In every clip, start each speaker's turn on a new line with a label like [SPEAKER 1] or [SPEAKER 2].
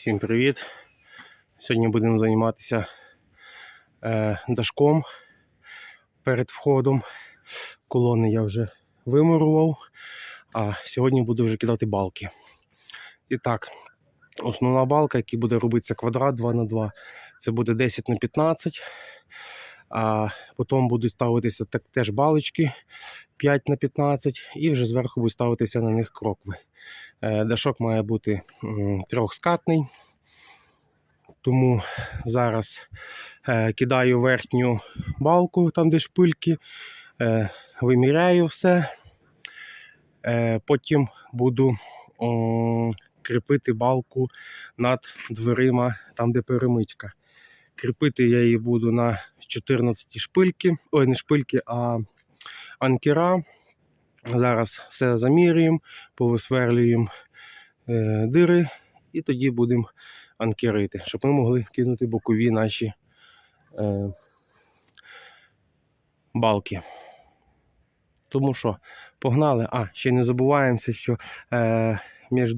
[SPEAKER 1] Всім привіт! Сьогодні будемо займатися е, дашком перед входом. Колони я вже вимурував, а сьогодні буду вже кидати балки. І так, основна балка, яка буде робитися квадрат 2 на 2 це буде 10 на 15 а потім будуть ставитися так, теж балочки 5 на 15 і вже зверху будуть ставитися на них крокви. Е, Дашок має бути трьохскатний, тому зараз е, кидаю верхню балку, там де шпильки, е, виміряю все. Потім буду кріпити балку над дверима, там де перемичка. Кріпити я її буду на 14 шпильки, ой, не шпильки, а анкера. Зараз все замірюємо, повисверлюємо е, дири і тоді будемо анкерити, щоб ми могли кинути бокові наші е, балки. Тому що погнали. А, ще не забуваємося, що е, між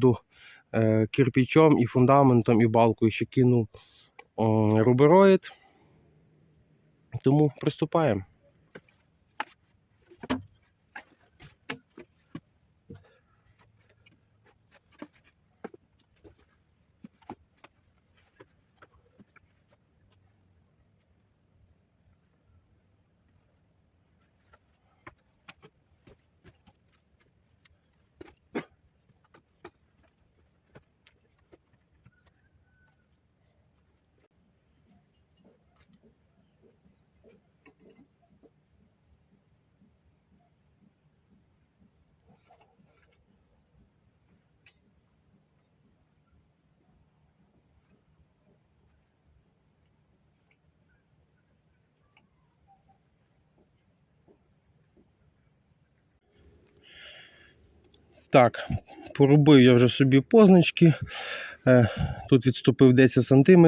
[SPEAKER 1] е, кирпичом і фундаментом і балкою ще кинув е, рубероїд. Тому приступаємо. Так, поробив я вже собі позначки. Е, Тут відступив 10 см.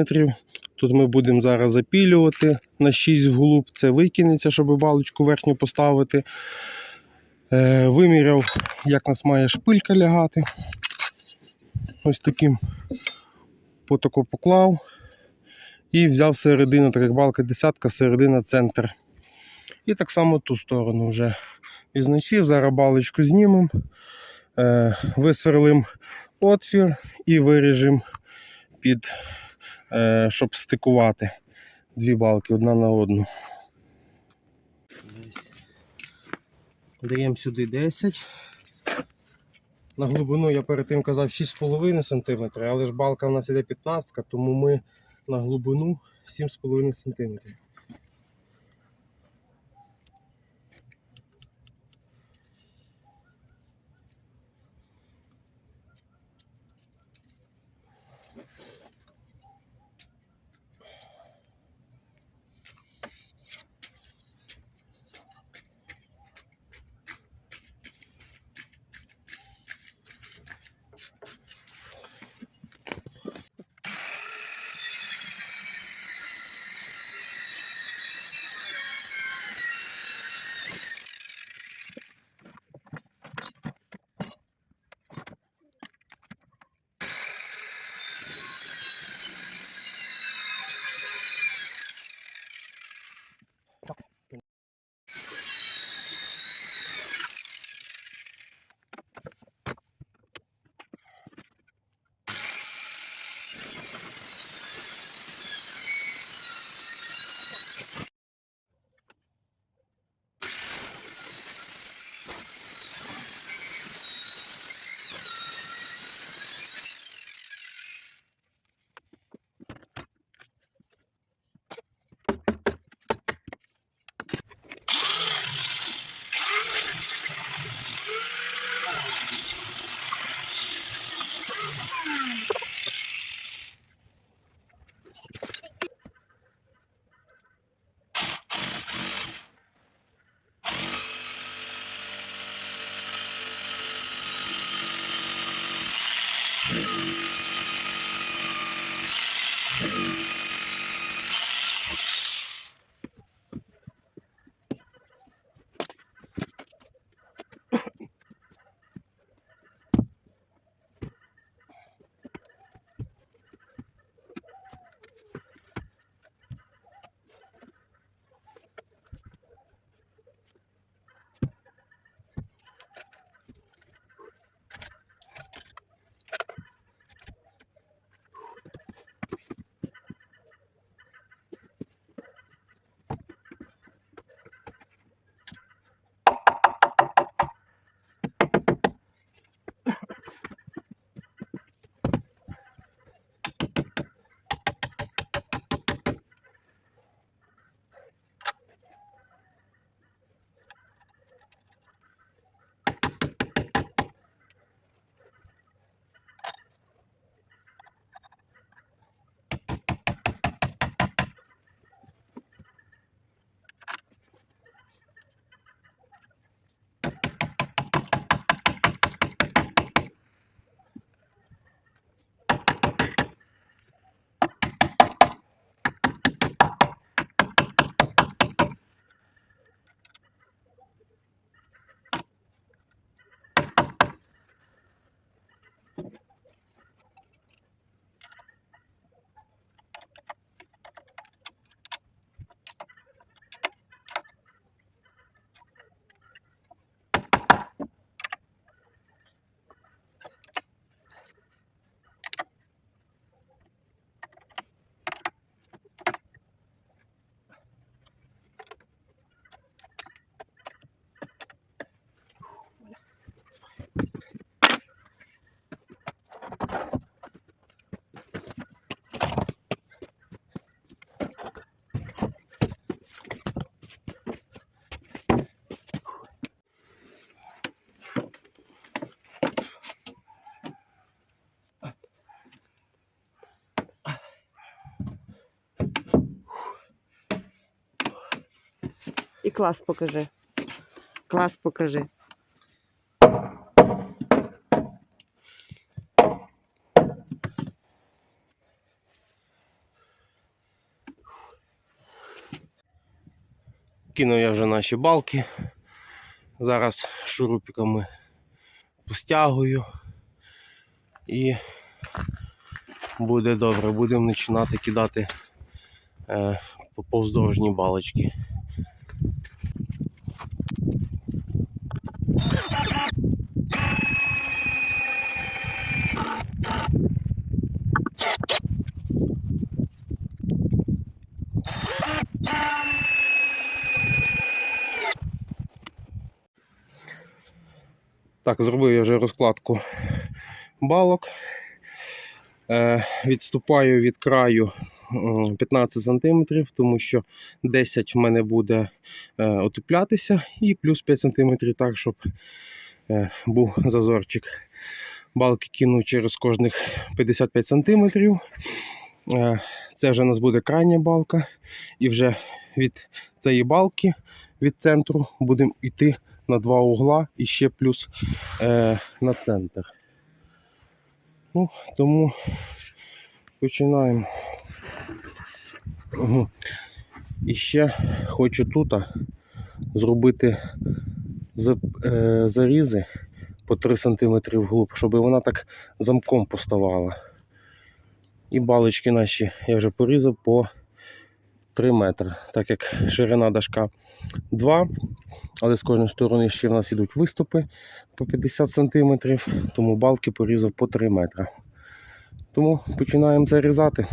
[SPEAKER 1] Тут ми будемо зараз запілювати на 6 вглуб. Це викинеться, щоб балочку верхню поставити. Е, Виміряв, як нас має шпилька лягати. Ось таким потоку поклав. І взяв середину, так як балка десятка, середина центр. І так само ту сторону вже відзначив. Зараз балочку знімемо. Е, висверлим отвір і виріжемо під, е, щоб стикувати дві балки одна на одну. Даємо сюди 10. На глибину я перед тим казав 6,5 см, але ж балка в нас іде 15, тому ми на глибину 7,5 см.
[SPEAKER 2] Клас покажи. Клас покажи.
[SPEAKER 1] Кинув я вже наші балки. Зараз шурупиками постягую і буде добре. Будемо починати кидати е, повздовжні балочки. Так, зробив я вже розкладку балок. Е, відступаю від краю 15 см, тому що 10 в мене буде е, отеплятися, і плюс 5 см, так, щоб е, був зазорчик. Балки кину через кожних 55 см. Це вже у нас буде крайня балка, і вже від цієї балки від центру будемо йти на два угла і ще плюс е, на центр. Ну, тому починаємо. Угу. І ще хочу тут зробити е, зарізи по 3 см вглуб, щоб вона так замком поставала. І балочки наші я вже порізав по 3 метри, так як ширина дашка 2, але з кожної сторони ще в нас йдуть виступи по 50 см, тому балки порізав по 3 метри. Тому починаємо зарізати.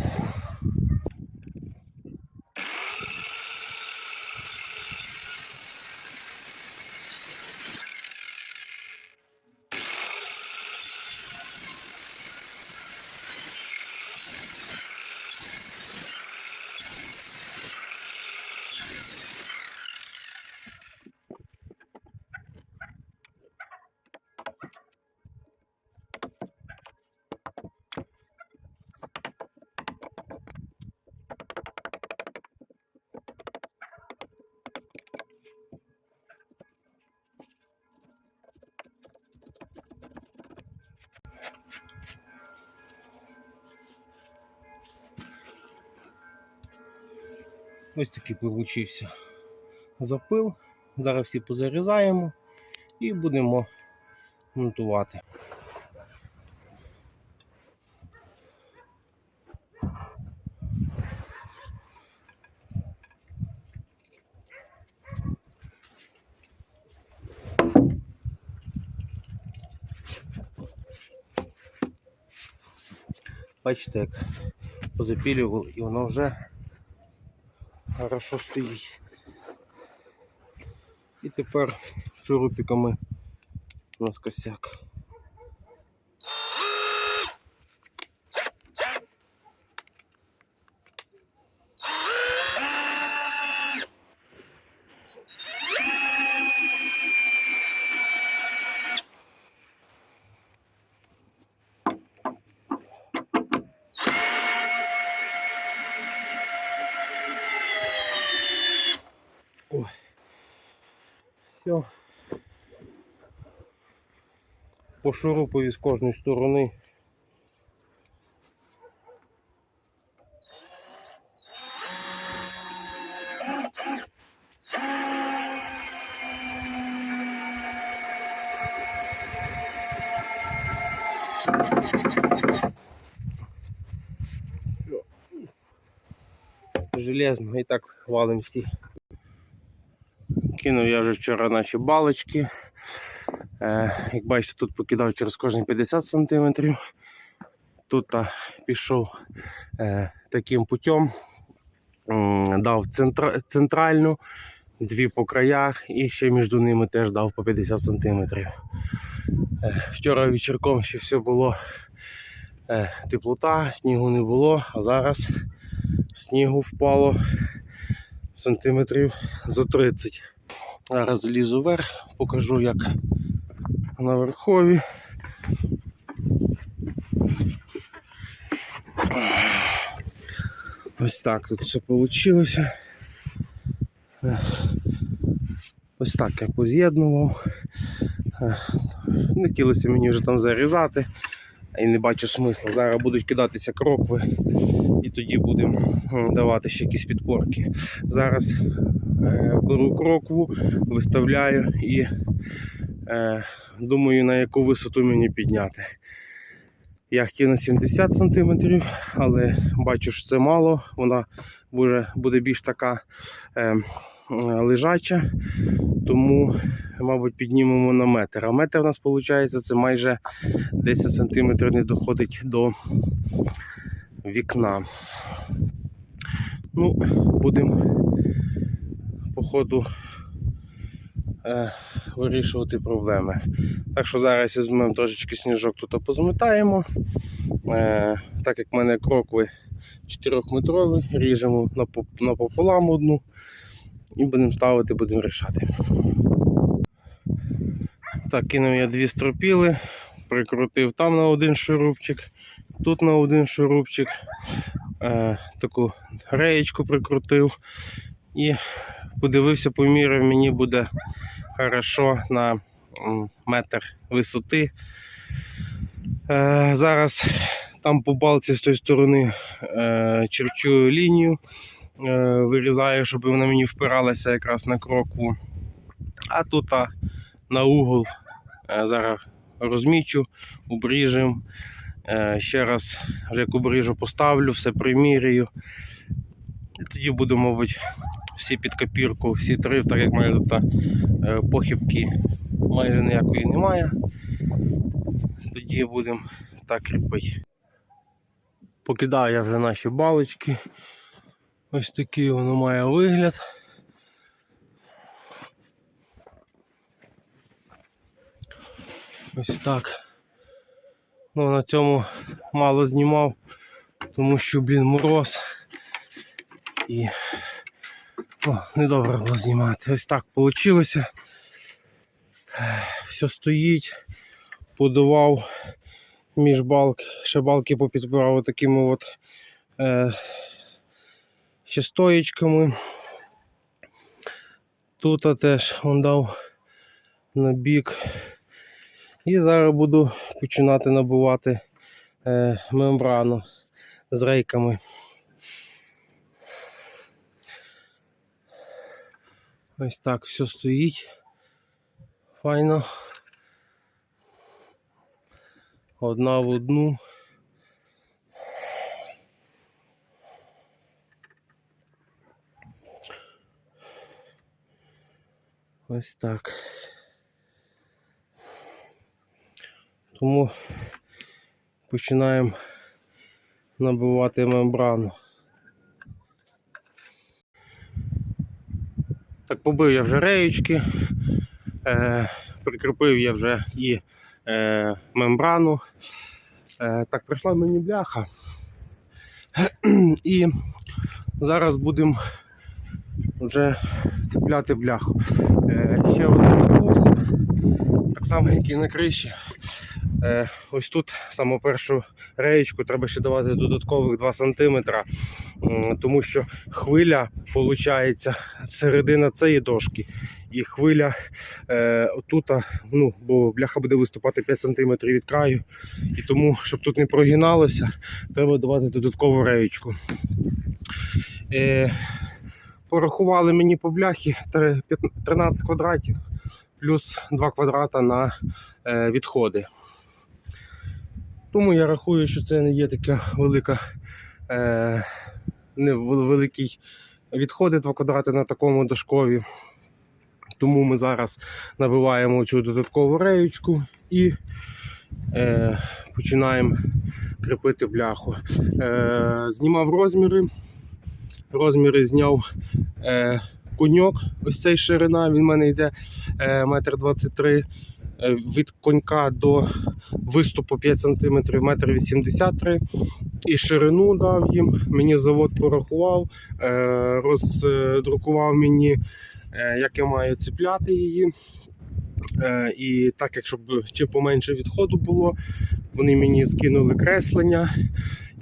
[SPEAKER 1] Ось такий получився запил. Зараз всі позарізаємо і будемо монтувати. Бачите, як позапілював і воно вже хорошо стоїть. І тепер шурупиками у По шурупові з кожної сторони. Железно і так валим всі. Кинув я вже вчора наші балочки. Е, як бачите, тут покидав через кожні 50 см. Тут пішов е, таким путем, дав центра, центральну, дві по краях і ще між ними теж дав по 50 см. Е, вчора вечірком ще все було теплота, снігу не було, а зараз снігу впало сантиметрів зо 30. Зараз лізу вверх, покажу як на верхові. Ось так тут все вийшло. Ось так я поз'єднував. Не хотілося мені вже там зарізати. І не бачу смисла. Зараз будуть кидатися крокви, і тоді будемо давати ще якісь підпорки. Зараз е, беру крокву, виставляю і думаю, на яку висоту мені підняти. Я хотів на 70 см, але бачу, що це мало. Вона буде, буде більш така е, лежача, тому, мабуть, піднімемо на метр. А метр у нас виходить це майже 10 см не доходить до вікна. Ну, будемо по ходу е, вирішувати проблеми. Так що зараз візьмемо трошечки сніжок тут позамітаємо. Е, так як в мене крокви 4-метрові, ріжемо напоп- напополам одну і будемо ставити, будемо рішати. Так, кинув я дві стропіли, прикрутив там на один шурупчик, тут на один шурупчик, е, таку реєчку прикрутив і подивився, поміряв, мені буде хорошо на метр висоти. Е, зараз там по балці з тої сторони е, черчую лінію, е, вирізаю, щоб вона мені впиралася якраз на крокву. А тут на угол зараз розмічу, обріжем. Ще раз, як обріжу, поставлю, все примірюю. І тоді буду, мабуть, всі під копірку, всі три, так як мене тут е, похибки майже ніякої немає. Тоді будемо так кріпити. Покидаю я вже наші балочки. Ось такий воно має вигляд. Ось так. Ну, на цьому мало знімав, тому що, блін, мороз. І о, недобре було знімати. Ось так вийшло. Все стоїть, подавав між балк, ще балки попідбирав такими от е, ще стоєчками. Тут теж он дав на бік. І зараз буду починати набивати е, мембрану з рейками. Ось так все стоїть. Файно. Одна в одну. Ось так. Тому починаємо набивати мембрану. Так, побив я вже реєчки, е, прикріпив я вже і е, мембрану. Е, так, прийшла мені бляха. І зараз будемо вже цепляти бляху. Е, ще одне забувся, так само, як і на криші. Е, ось тут саму першу реєчку треба ще давати додаткових 2 см, тому що хвиля виходить середина цієї дошки. І хвиля е, отут, ну, бо бляха буде виступати 5 см від краю. І тому, щоб тут не прогиналося, треба давати додаткову реєчку. Е, порахували мені по бляхі 13 квадратів плюс 2 квадрата на е, відходи. Тому я рахую, що це не є така велика, е, не великий відходи 2 квадрати на такому дошкові. Тому ми зараз набиваємо цю додаткову реєчку і е, починаємо кріпити бляху. Е, знімав розміри. Розміри зняв е, коньок, ось цей ширина, він в мене йде е, метр 23 Е, від конька до виступу 5 см, метр 83 і ширину дав їм. Мені завод порахував, е, роздрукував мені, е, як я маю цепляти її. Е, І так, як щоб чим поменше відходу було, вони мені скинули креслення.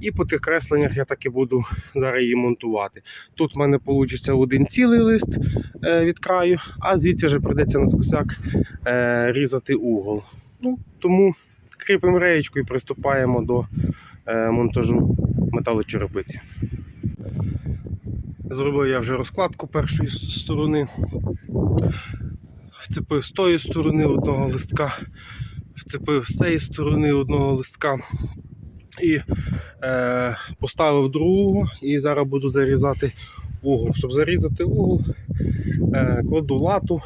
[SPEAKER 1] І по тих кресленнях я так і буду зараз її монтувати. Тут в мене вийде один цілий лист е, від краю, а звідси вже прийдеться на скосяк е, різати угол. Ну, тому кріпимо реєчку і приступаємо до е, монтажу металочерепиці. Зробив я вже розкладку першої сторони. Вцепив з тої сторони одного листка, вцепив з цієї сторони одного листка і е, поставив другого. І зараз буду зарізати угол. Щоб зарізати угол, е, кладу лату,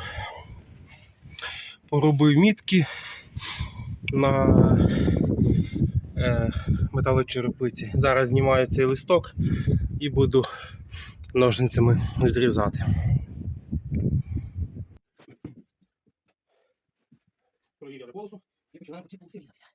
[SPEAKER 1] поробив мітки на е, металочерепиці. Зараз знімаю цей листок і буду ножницями відрізати. Провіряли колесо і починаємо по цій полосі різатися.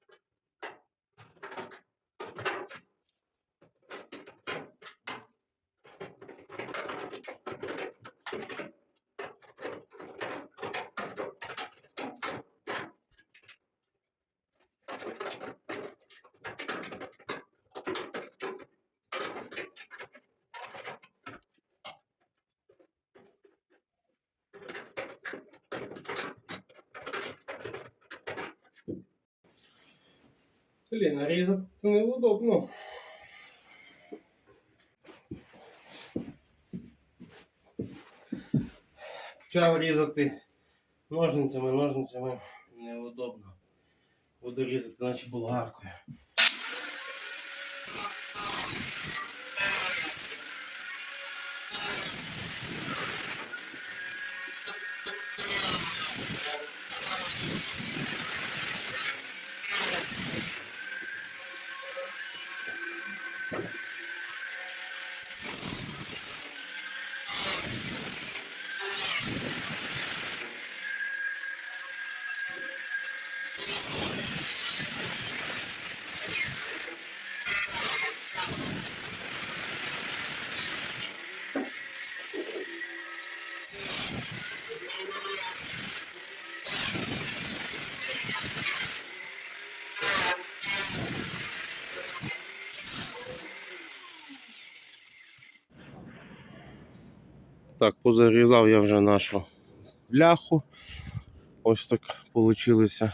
[SPEAKER 1] Блін, а різати неудобно. Почав різати ножницями, ножницями. Буду різати, наче болгаркою. Так, позарізав я вже нашу бляху. Ось так вийшло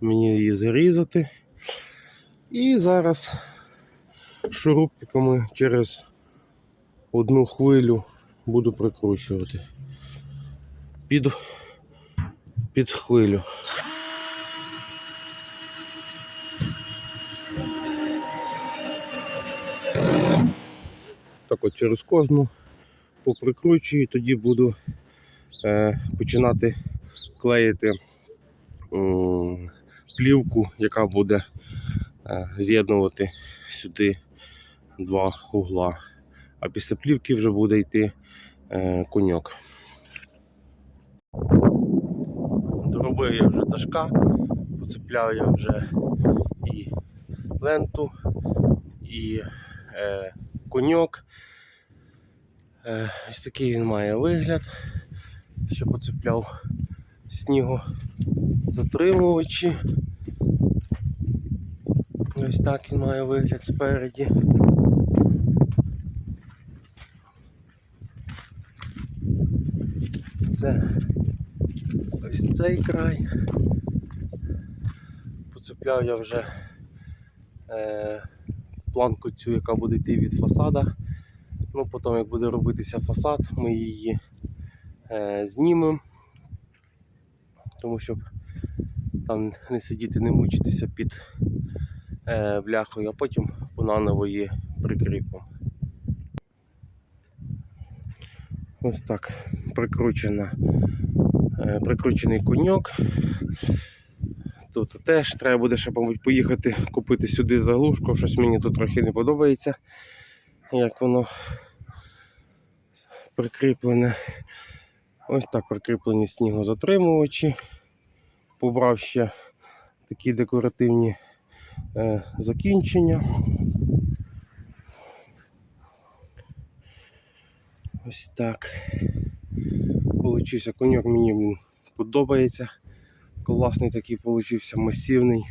[SPEAKER 1] мені її зарізати. І зараз шурупиками через одну хвилю буду прикручувати. Під, під хвилю. Так от через кожну поприкручую, і тоді буду е, починати клеїти м, плівку, яка буде е, з'єднувати сюди два угла. А після плівки вже буде йти е, коньок. Доробив я вже дашка, поцепляв я вже і ленту, і е, коньок. Е, ось такий він має вигляд. Ще поцепляв снігу затримувачі. Ось так він має вигляд спереді. Це ось цей край. Поцепляв я вже е, планку цю, яка буде йти від фасада. Ну, потім, як буде робитися фасад, ми її е, знімемо, тому щоб там не сидіти, не мучитися під е, бляхою, а потім понаново її прикріпимо. Ось так прикручена, е, прикручений коньок. Тут теж треба буде ще, мабуть, поїхати купити сюди заглушку, щось мені тут трохи не подобається, як воно прикріплене. Ось так прикріплені снігозатримувачі. Побрав ще такі декоративні е, закінчення. Ось так. Получився коньок, мені блін, подобається. Класний такий получився, масивний.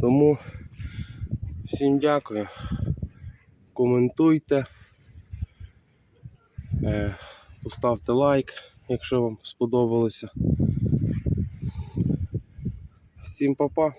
[SPEAKER 1] Тому всім дякую. Коментуйте. Е, Поставте лайк, якщо вам сподобалося. Всім па-па.